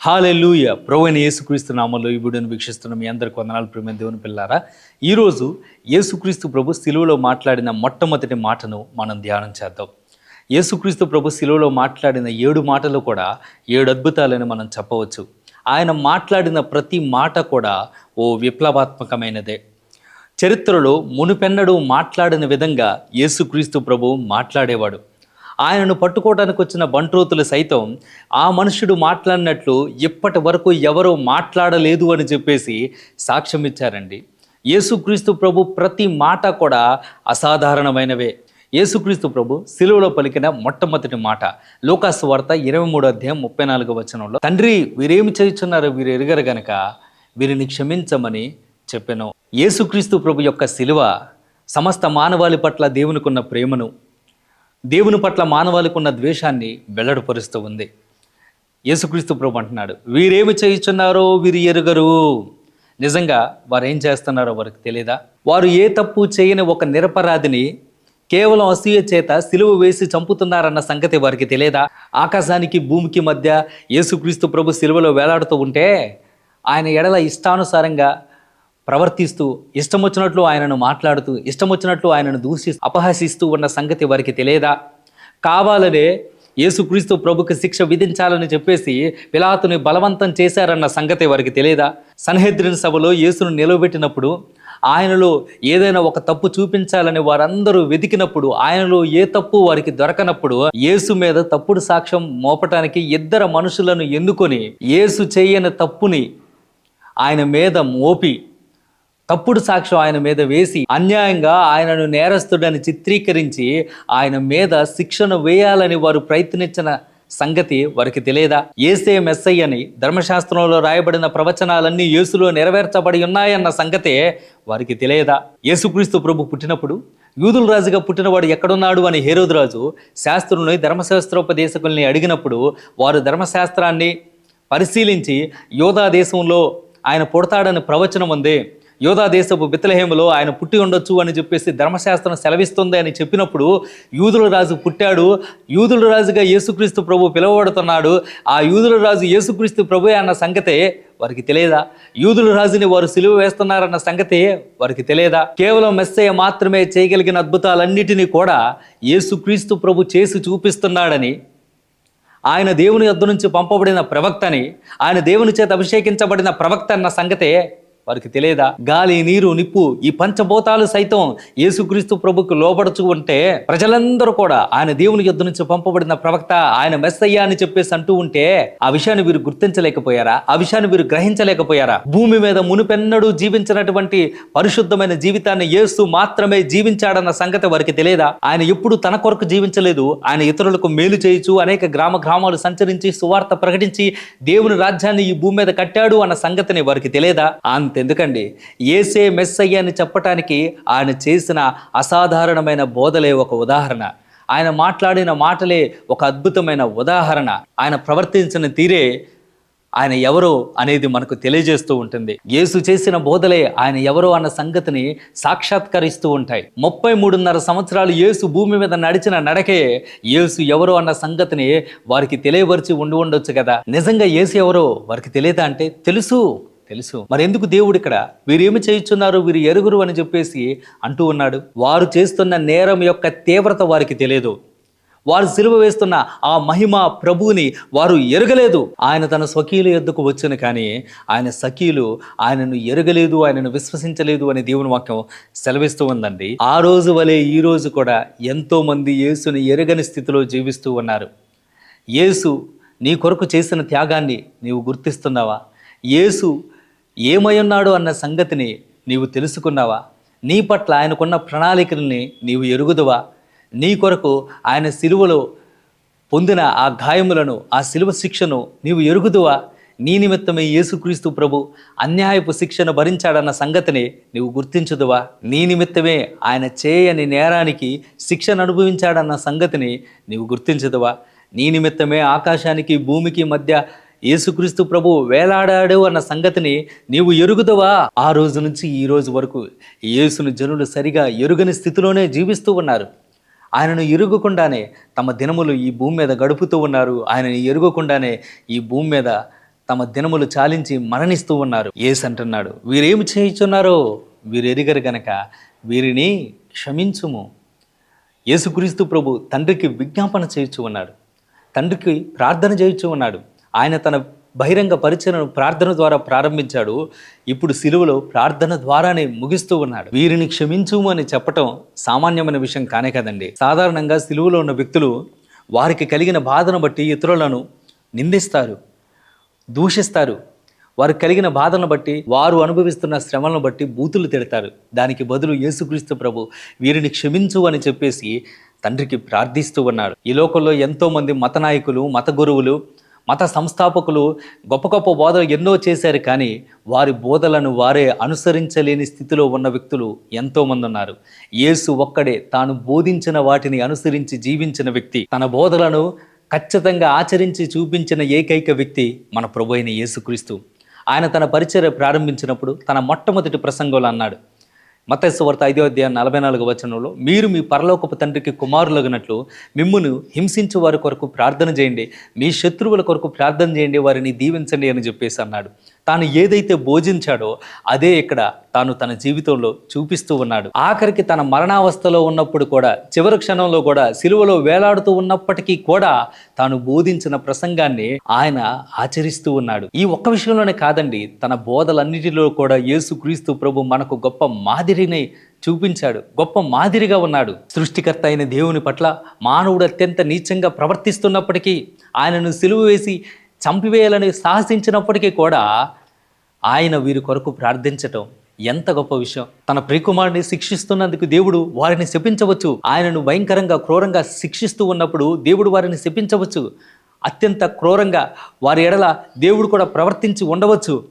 Hallelujah. ప్రవైన యేసుక్రీస్తు నామంలో ఈ వీడియోని వీక్షిస్తున్న మీ అందరికి వందనాలు ప్రేమ దేవుని పిల్లారా ఈరోజు యేసుక్రీస్తు ప్రభు సిలువలో మాట్లాడిన మొట్టమొదటి మాటను మనం ధ్యానం చేద్దాం. యేసుక్రీస్తు ప్రభు సిలువలో మాట్లాడిన ఏడు మాటలు కూడా ఏడు అద్భుతాలని మనం చెప్పవచ్చు. ఆయన మాట్లాడిన ప్రతి మాట కూడా ఓ విప్లవాత్మకమైనదే. చరిత్రలో మునుపెన్నడూ మాట్లాడిన విధంగా యేసుక్రీస్తు ప్రభు మాట్లాడేవాడు. ఆయనను పట్టుకోవడానికి వచ్చిన బంట్రోతులు సైతం ఆ మనుషుడు మాట్లాడినట్లు ఇప్పటి వరకు ఎవరూ మాట్లాడలేదు అని చెప్పేసి సాక్ష్యం ఇచ్చారండి. యేసుక్రీస్తు ప్రభు ప్రతి మాట కూడా అసాధారణమైనవే. యేసుక్రీస్తు ప్రభు సిలువలో పలికిన మొట్టమొదటి మాట. లోకాసు వార్త ఇరవై మూడు అధ్యాయం ముప్పై నాలుగు వచనంలో తండ్రి వీరేమి చేయుచున్నారో? వీరు ఎరగరు గనక వీరిని క్షమించమని చెప్పాను. యేసుక్రీస్తు ప్రభు యొక్క సిలువ సమస్త మానవాళి పట్ల దేవునికున్న ప్రేమను దేవుని పట్ల మానవాళికున్న ద్వేషాన్ని వెల్లడిపరుస్తూ ఉంది. యేసుక్రీస్తు ప్రభు అంటున్నాడు వీరేమి చేయుచున్నారో వీరు ఎరుగరు. నిజంగా వారు ఏం చేస్తున్నారో వారికి తెలియదా వారు ఏ తప్పు చేయని ఒక నిరపరాధిని కేవలం అసూయ చేత సిలువ వేసి చంపుతున్నారన్న సంగతి వారికి తెలియదా ఆకాశానికి భూమికి మధ్య యేసుక్రీస్తు ప్రభు సిలువలో వేలాడుతూ ఉంటే ఆయన ఎడల ఇష్టానుసారంగా ప్రవర్తిస్తూ ఇష్టం వచ్చినట్లు ఆయనను మాట్లాడుతూ ఇష్టం వచ్చినట్లు ఆయనను దూషి అపహసిస్తూ ఉన్న సంగతి వారికి తెలియదా? కావాలనే యేసుక్రీస్తు ప్రభుకి శిక్ష విధించాలని చెప్పేసి పిలాతుని బలవంతం చేశారన్న సంగతి వారికి తెలియదా? సన్హెద్రిన్ సభలో యేసును నిలవబెట్టినప్పుడు ఆయనలో ఏదైనా ఒక తప్పు చూపించాలని వారందరూ వెతికినప్పుడు ఆయనలో ఏ తప్పు వారికి దొరకనప్పుడు యేసు మీద తప్పుడు సాక్ష్యం మోపటానికి ఇద్దరు మనుషులను ఎన్నుకొని యేసు చేయని తప్పుని ఆయన మీద మోపి తప్పుడు సాక్ష్యం ఆయన మీద వేసి అన్యాయంగా ఆయనను నేరస్తుడని చిత్రీకరించి ఆయన మీద శిక్షను వేయాలని వారు ప్రయత్నించిన సంగతి వారికి తెలియదా? ఏసే మెస్సై అని ధర్మశాస్త్రంలో రాయబడిన ప్రవచనాలన్నీ యేసులో నెరవేర్చబడి ఉన్నాయన్న సంగతే వారికి తెలియదా? యేసుక్రీస్తు ప్రభు పుట్టినప్పుడు యూదుల రాజుగా పుట్టినవాడు ఎక్కడున్నాడు అని హేరోదురాజు శాస్త్రుని ధర్మశాస్త్రోపదేశకుల్ని అడిగినప్పుడు వారు ధర్మశాస్త్రాన్ని పరిశీలించి యోధా దేశంలో ఆయన పుడతాడని ప్రవచనం ఉంది. యోధా దేశపు బిత్తలహేములో ఆయన పుట్టి ఉండొచ్చు అని చెప్పేసి ధర్మశాస్త్రం సెలవిస్తుంది అని చెప్పినప్పుడు యూదుల రాజు పుట్టాడు. యూదుల రాజుగా యేసుక్రీస్తు ప్రభు పిలువబడుతున్నాడు. ఆ యూదుల రాజు యేసుక్రీస్తు ప్రభు అన్న సంగతే వారికి తెలియదా? యూదుల రాజుని వారు సిలువ వేస్తున్నారన్న సంగతే వారికి తెలియదా? కేవలం మెస్సయ్య మాత్రమే చేయగలిగిన అద్భుతాలన్నిటినీ కూడా యేసుక్రీస్తు ప్రభు చేసి చూపిస్తున్నాడని ఆయన దేవుని యొద్ద నుంచి పంపబడిన ప్రవక్తని ఆయన దేవుని చేత అభిషేకించబడిన ప్రవక్త అన్న సంగతే వారికి తెలియదా? గాలి నీరు నిప్పు ఈ పంచభూతాలు సైతం యేసుక్రీస్తు ప్రభుకు లోబడుచు ఉంటే ప్రజలందరూ కూడా ఆయన దేవుని యుద్ధ నుంచి పంపబడిన ప్రవక్త ఆయన మెస్సయ్య అని చెప్పేసి అంటూ ఉంటే ఆ విషయాన్ని వీరు గుర్తించలేకపోయారా? ఆ విషయాన్ని వీరు గ్రహించలేకపోయారా? భూమి మీద మునుపెన్నడూ జీవించినటువంటి పరిశుద్ధమైన జీవితాన్ని యేసు మాత్రమే జీవించాడన్న సంగతి వారికి తెలియదా? ఆయన ఎప్పుడు తన కొరకు జీవించలేదు. ఆయన ఇతరులకు మేలు చేయొచ్చు అనేక గ్రామ గ్రామాలు సంచరించి సువార్త ప్రకటించి దేవుని రాజ్యాన్ని ఈ భూమి మీద కట్టాడు అన్న సంగతిని వారికి తెలియదా? అంతెందుకండి ఏసే మెస్సయ్య అని చెప్పటానికి ఆయన చేసిన అసాధారణమైన బోధలే ఒక ఉదాహరణ. ఆయన మాట్లాడిన మాటలే ఒక అద్భుతమైన ఉదాహరణ. ఆయన ప్రవర్తించిన తీరే ఆయన ఎవరో అనేది మనకు తెలియజేస్తూ ఉంటుంది. యేసు చేసిన బోధలే ఆయన ఎవరో అన్న సంగతిని సాక్షాత్కరిస్తూ ఉంటాయి. ముప్పై మూడున్నర సంవత్సరాలు యేసు భూమి మీద నడిచిన నడకే యేసు ఎవరో అన్న సంగతిని వారికి తెలియపరిచి ఉండి ఉండొచ్చు కదా. నిజంగా యేసు ఎవరో వారికి తెలియదా అంటే తెలుసు. తెలుసు. మరి ఎందుకు దేవుడు ఇక్కడ వీరేమి చేయుచున్నారు? వీరు ఎరుగురు అని చెప్పేసి అంటూ ఉన్నాడు. వారు చేస్తున్న నేరం యొక్క తీవ్రత వారికి తెలియదు. వారు సిలువ వేస్తున్న ఆ మహిమ ప్రభువుని వారు ఎరగలేదు. ఆయన తన స్వకీయుల ఎద్దుకు వచ్చిన కానీ ఆయన సఖీలు ఆయనను ఎరగలేదు ఆయనను విశ్వసించలేదు అని దేవుని వాక్యం సెలవిస్తూ ఉందండి. ఆ రోజు వలె ఈ రోజు కూడా ఎంతో మంది యేసుని ఎరగని స్థితిలో జీవిస్తూ ఉన్నారు. యేసు నీ కొరకు చేసిన త్యాగాన్ని నీవు గుర్తిస్తున్నావా? యేసు ఏమై ఉన్నాడు అన్న సంగతిని నీవు తెలుసుకున్నావా? నీ పట్ల ఆయనకున్న ప్రణాళికల్ని నీవు ఎరుగుదువా? నీ కొరకు ఆయన సిలువలో పొందిన ఆ గాయములను ఆ సిలువ శిక్షను నీవు ఎరుగుదువా? నీ నిమిత్తమే యేసుక్రీస్తు ప్రభు అన్యాయపు శిక్షను భరించాడన్న సంగతిని నీవు గుర్తించుదువా? నీ నిమిత్తమే ఆయన చేయని నేరానికి శిక్షను అనుభవించాడన్న సంగతిని నీవు గుర్తించుదువా? నీ నిమిత్తమే ఆకాశానికి భూమికి మధ్య యేసుక్రీస్తు ప్రభు వేలాడాడు అన్న సంగతిని నీవు ఎరుగుదవా? ఆ రోజు నుంచి ఈ రోజు వరకు యేసును జనులు సరిగా ఎరుగని స్థితిలోనే జీవిస్తూ ఉన్నారు. ఆయనను ఎరుగకుండానే తమ దినములు ఈ భూమి మీద గడుపుతూ ఉన్నారు. ఆయనను ఎరుగకుండానే ఈ భూమి మీద తమ దినములు చాలించి మరణిస్తూ ఉన్నారు. ఏసు అంటున్నాడు వీరేమి చేయుచున్నారో? వీరు ఎరిగరు గనక వీరిని క్షమించుము. యేసుక్రీస్తు ప్రభు తండ్రికి విజ్ఞాపన చేయుచు ఉన్నాడు. తండ్రికి ప్రార్థన చేయుచు ఉన్నాడు. ఆయన తన బహిరంగ పరిచయను ప్రార్థన ద్వారా ప్రారంభించాడు. ఇప్పుడు సిలువలో ప్రార్థన ద్వారానే ముగిస్తూ ఉన్నాడు. వీరిని క్షమించుము అని చెప్పటం సామాన్యమైన విషయం కానే కదండి. సాధారణంగా సిలువలో ఉన్న వ్యక్తులు వారికి కలిగిన బాధను బట్టి ఇతరులను నిందిస్తారు దూషిస్తారు. వారు కలిగిన బాధను బట్టి వారు అనుభవిస్తున్న శ్రమలను బట్టి బూతులు తిడతారు. దానికి బదులు యేసుక్రీస్తు ప్రభు వీరిని క్షమించు అని చెప్పేసి తండ్రికి ప్రార్థిస్తూ ఉన్నాడు. ఈ లోకంలో ఎంతోమంది మత నాయకులు మత గురువులు మత సంస్థాపకులు గొప్ప గొప్ప బోధలు ఎన్నో చేశారు కానీ వారి బోధలను వారే అనుసరించలేని స్థితిలో ఉన్న వ్యక్తులు ఎంతోమంది ఉన్నారు. యేసు ఒక్కడే తాను బోధించిన వాటిని అనుసరించి జీవించిన వ్యక్తి. తన బోధలను ఖచ్చితంగా ఆచరించి చూపించిన ఏకైక వ్యక్తి మన ప్రభు అయిన యేసుక్రీస్తు. ఆయన తన పరిచయం ప్రారంభించినప్పుడు తన మొట్టమొదటి ప్రసంగంలో అన్నాడు మతేశ్వర్త ఐదో అధ్యాయం నలభై నాలుగు వచనంలో మీరు మీ పరలోకపు తండ్రికి కుమారులగినట్లు మిమ్మును హింసించు వారి కొరకు ప్రార్థన చేయండి. మీ శత్రువుల కొరకు ప్రార్థన చేయండి. వారిని దీవించండి అని చెప్పేసి అన్నాడు. తాను ఏదైతే భోజించాడో అదే ఇక్కడ తాను తన జీవితంలో చూపిస్తూ ఉన్నాడు. ఆఖరికి తన మరణావస్థలో ఉన్నప్పుడు కూడా చివరి క్షణంలో కూడా సిలువలో వేలాడుతూ ఉన్నప్పటికీ కూడా తాను బోధించిన ప్రసంగాన్ని ఆయన ఆచరిస్తూ ఉన్నాడు. ఈ ఒక్క విషయంలోనే కాదండి తన బోధలన్నిటిలో కూడా యేసుక్రీస్తు ప్రభు మనకు గొప్ప మాదిరిని చూపించాడు. గొప్ప మాదిరిగా ఉన్నాడు. సృష్టికర్త అయిన దేవుని పట్ల మానవుడు అత్యంత నీచంగా ప్రవర్తిస్తున్నప్పటికీ ఆయనను సిలువ వేసి చంపివేయాలని సాహసించినప్పటికీ కూడా ఆయన వీరి కొరకు ప్రార్థించటం ఎంత గొప్ప విషయం. తన ప్రియకుమారుని శిక్షిస్తున్నందుకు దేవుడు వారిని శపించవచ్చు. ఆయనను భయంకరంగా క్రూరంగా శిక్షిస్తూ ఉన్నప్పుడు దేవుడు వారిని శపించవచ్చు. అత్యంత క్రూరంగా వారి ఎడల దేవుడు కూడా ప్రవర్తించి ఉండవచ్చు.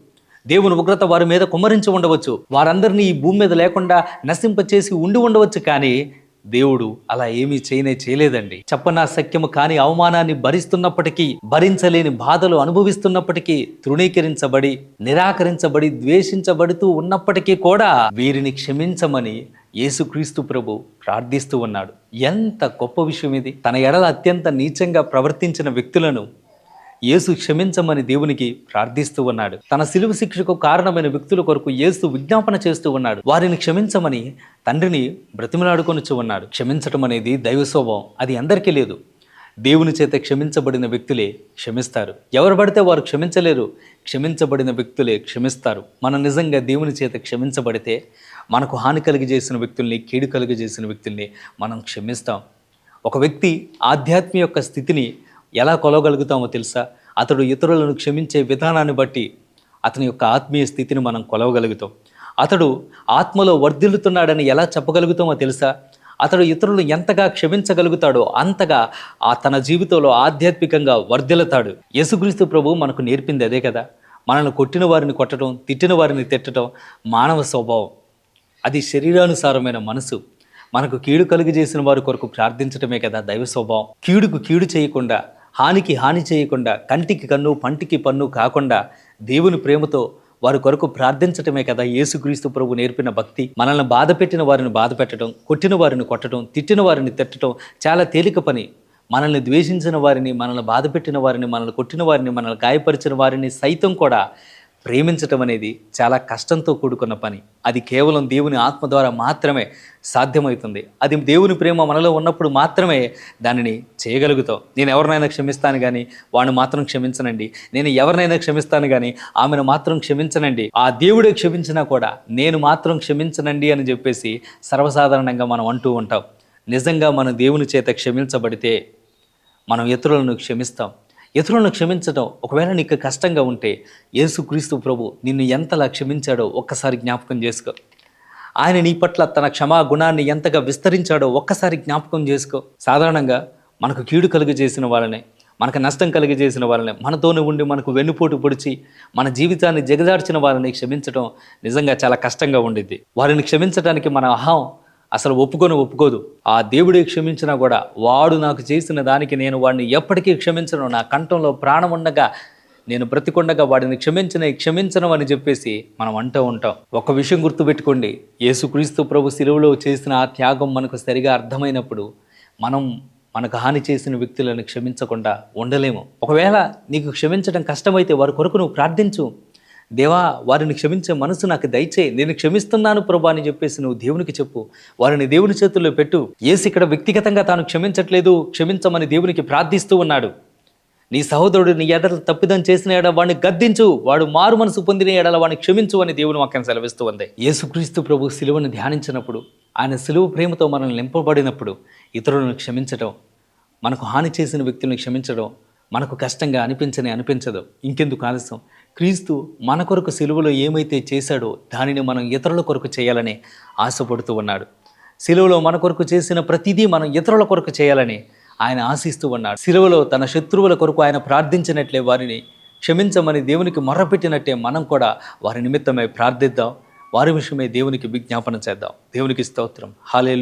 దేవుని ఉగ్రత వారి మీద కుమ్మరించి ఉండవచ్చు. వారందరినీ ఈ భూమి మీద లేకుండా నశింపచేసి ఉండి ఉండవచ్చు. కానీ దేవుడు అలా ఏమీ చేయనే చేయలేదండి. చెప్పనా సత్యము కాని అవమానాన్ని భరిస్తున్నప్పటికీ భరించలేని బాధలు అనుభవిస్తున్నప్పటికీ తృణీకరించబడి నిరాకరించబడి ద్వేషించబడుతూ ఉన్నప్పటికీ కూడా వీరిని క్షమించమని యేసుక్రీస్తు ప్రభు ప్రార్థిస్తూ ఉన్నాడు. ఎంత గొప్ప విషయం ఇది. తన ఎడల అత్యంత నీచంగా ప్రవర్తించిన వ్యక్తులను యేసు క్షమించమని దేవునికి ప్రార్థిస్తూ ఉన్నాడు. తన సిలువ శిక్షకు కారణమైన వ్యక్తుల కొరకు యేసు విజ్ఞాపన చేస్తూ ఉన్నాడు. వారిని క్షమించమని తండ్రిని బ్రతిమలాడుకొనిచ్చు ఉన్నాడు. క్షమించటం అనేది దైవ స్వభావం. అది అందరికీ లేదు. దేవుని చేత క్షమించబడిన వ్యక్తులే క్షమిస్తారు. ఎవరు పడితే వారు క్షమించలేరు. క్షమించబడిన వ్యక్తులే క్షమిస్తారు. మనం నిజంగా దేవుని చేత క్షమించబడితే మనకు హాని కలిగజేసిన వ్యక్తుల్ని కీడు కలిగజేసిన వ్యక్తుల్ని మనం క్షమిస్తాం. ఒక వ్యక్తి ఆధ్యాత్మ యొక్క స్థితిని ఎలా కొలవగలుగుతామో తెలుసా? అతడు ఇతరులను క్షమించే విధానాన్ని బట్టి అతని యొక్క ఆత్మీయ స్థితిని మనం కొలవగలుగుతాం. అతడు ఆత్మలో వర్ధిల్లుతున్నాడని ఎలా చెప్పగలుగుతామో తెలుసా? అతడు ఇతరులను ఎంతగా క్షమించగలుగుతాడో అంతగా ఆ తన జీవితంలో ఆధ్యాత్మికంగా వర్ధిల్లుతాడు. యేసుక్రీస్తు ప్రభు మనకు నేర్పింది అదే కదా. మనల్ని కొట్టిన వారిని కొట్టడం తిట్టిన వారిని తిట్టడం మానవ స్వభావం. అది శరీరానుసారమైన మనసు. మనకు కీడు కలుగు చేసిన వారి కొరకు ప్రార్థించటమే కదా దైవ స్వభావం. కీడుకు కీడు చేయకుండా హానికి హాని చేయకుండా కంటికి కన్ను పంటికి పన్ను కాకుండా దేవుని ప్రేమతో వారి కొరకు ప్రార్థించటమే కదా యేసుక్రీస్తు ప్రభు నేర్పిన భక్తి. మనల్ని బాధ పెట్టిన వారిని బాధ పెట్టడం కొట్టిన వారిని కొట్టడం తిట్టిన వారిని తిట్టడం చాలా తేలిక పని. మనల్ని ద్వేషించిన వారిని మనల్ని బాధ పెట్టిన వారిని మనల్ని కొట్టిన వారిని మనల్ని గాయపరిచిన వారిని సైతం కూడా ప్రేమించటం అనేది చాలా కష్టంతో కూడుకున్న పని. అది కేవలం దేవుని ఆత్మ ద్వారా మాత్రమే సాధ్యమవుతుంది. అది దేవుని ప్రేమ మనలో ఉన్నప్పుడు మాత్రమే దానిని చేయగలుగుతాం నేను ఎవరినైనా క్షమిస్తాను కానీ వాడిని మాత్రం క్షమించనండి. నేను ఎవరినైనా క్షమిస్తాను కానీ ఆమెను మాత్రం క్షమించనండి. ఆ దేవుడే క్షమించినా కూడా నేను మాత్రం క్షమించనండి అని చెప్పేసి సర్వసాధారణంగా మనం అంటూ ఉంటాం. నిజంగా మనం దేవుని చేత క్షమించబడితే మనం ఇతరులను క్షమిస్తాం. ఇతరులను క్షమించడం ఒకవేళ నీకు కష్టంగా ఉంటే యేసుక్రీస్తు ప్రభు నిన్ను ఎంతలా క్షమించాడో ఒక్కసారి జ్ఞాపకం చేసుకో. ఆయన నీ పట్ల తన క్షమా గుణాన్ని ఎంతగా విస్తరించాడో ఒక్కసారి జ్ఞాపకం చేసుకో. సాధారణంగా మనకు కీడు కలుగజేసిన వాళ్ళనే మనకు నష్టం కలిగజేసిన వాళ్ళని మనతోనే ఉండి మనకు వెన్నుపోటు పొడిచి మన జీవితాన్ని జగదార్చిన వాళ్ళని క్షమించడం నిజంగా చాలా కష్టంగా ఉండిద్ది. వారిని క్షమించడానికి మన అహం అసలు ఒప్పుకొని ఒప్పుకోదు. ఆ దేవుడే క్షమించినా కూడా వాడు నాకు చేసిన దానికి నేను వాడిని ఎప్పటికీ క్షమించను. నా కంఠంలో ప్రాణం ఉండగా నేను బ్రతికొండగా వాడిని క్షమించిన క్షమించను అని చెప్పేసి మనం అంటూ ఉంటాం. ఒక విషయం గుర్తుపెట్టుకోండి. యేసుక్రీస్తు ప్రభు సిలువలో చేసిన ఆ త్యాగం మనకు సరిగా అర్థమైనప్పుడు మనం మనకు హాని చేసిన వ్యక్తులను క్షమించకుండా ఉండలేము. ఒకవేళ నీకు క్షమించడం కష్టమైతే వారి కొరకు నువ్వు ప్రార్థించు. దేవా వారిని క్షమించే మనసు నాకు దయచే నేను క్షమిస్తున్నాను ప్రభా అని చెప్పేసి నువ్వు దేవునికి చెప్పు. వారిని దేవుని చేతుల్లో పెట్టు. ఏసు ఇక్కడ వ్యక్తిగతంగా తాను క్షమించట్లేదు క్షమించమని దేవునికి ప్రార్థిస్తూ ఉన్నాడు. నీ సహోదరుడు నీ ఎడల తప్పిదం చేసిన ఎడ వాడిని గద్దించు వాడు మారు మనసు పొందిన ఎడల వాడిని క్షమించు అని దేవుని వాక్యం సెలవిస్తూ ఉంది. యేసుక్రీస్తు ప్రభు సిలువను ధ్యానించినప్పుడు ఆయన సిలువ ప్రేమతో మనల్ని నింపబడినప్పుడు ఇతరులను క్షమించడం మనకు హాని చేసిన వ్యక్తులను క్షమించడం మనకు కష్టంగా అనిపించని అనిపించదు. ఇంకెందుకు ఆలస్యం? క్రీస్తు మన కొరకు సెలువులో ఏమైతే చేశాడో దానిని మనం ఇతరుల కొరకు చేయాలని ఆశపడుతూ ఉన్నాడు. సిలువలో మన కొరకు చేసిన ప్రతిదీ మనం ఇతరుల కొరకు చేయాలని ఆయన ఆశిస్తూ ఉన్నాడు. సిలువలో తన శత్రువుల కొరకు ఆయన ప్రార్థించినట్లే వారిని క్షమించమని దేవునికి మొర్రపెట్టినట్టే మనం కూడా వారి నిమిత్తమై ప్రార్థిద్దాం. వారి విషయమై దేవునికి విజ్ఞాపన చేద్దాం. దేవునికి స్తోత్రం. హాలే